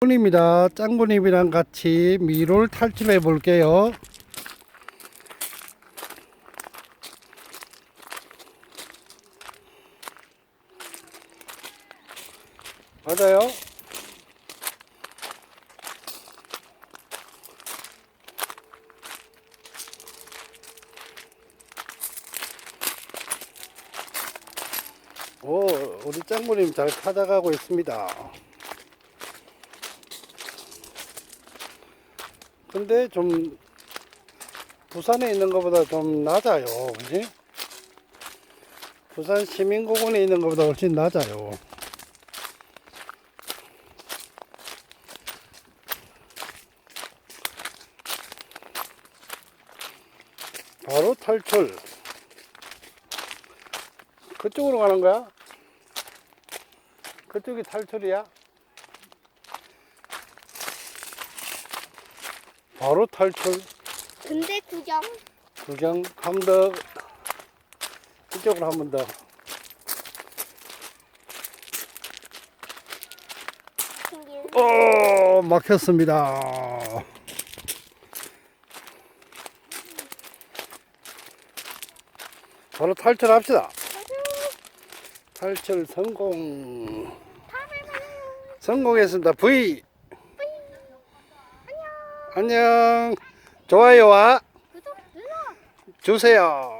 짱군입니다. 짱군님이랑 같이 미로를 탈출해 볼게요. 맞아요? 오, 우리 짱구님 잘 찾아가고 있습니다. 근데 좀 부산에 있는 것보다 좀 낮아요. 그지? 부산 시민공원에 있는 것보다 훨씬 낮아요. 바로 탈출. 그쪽으로 가는 거야? 그쪽이 탈출이야? 바로 탈출. 근데 구경 구경 한번 더. 이쪽으로 한 번 더. 오, 막혔습니다. 바로 탈출합시다. 탈출 성공. 성공했습니다. V. 안녕. 좋아요와 구독 눌러 주세요.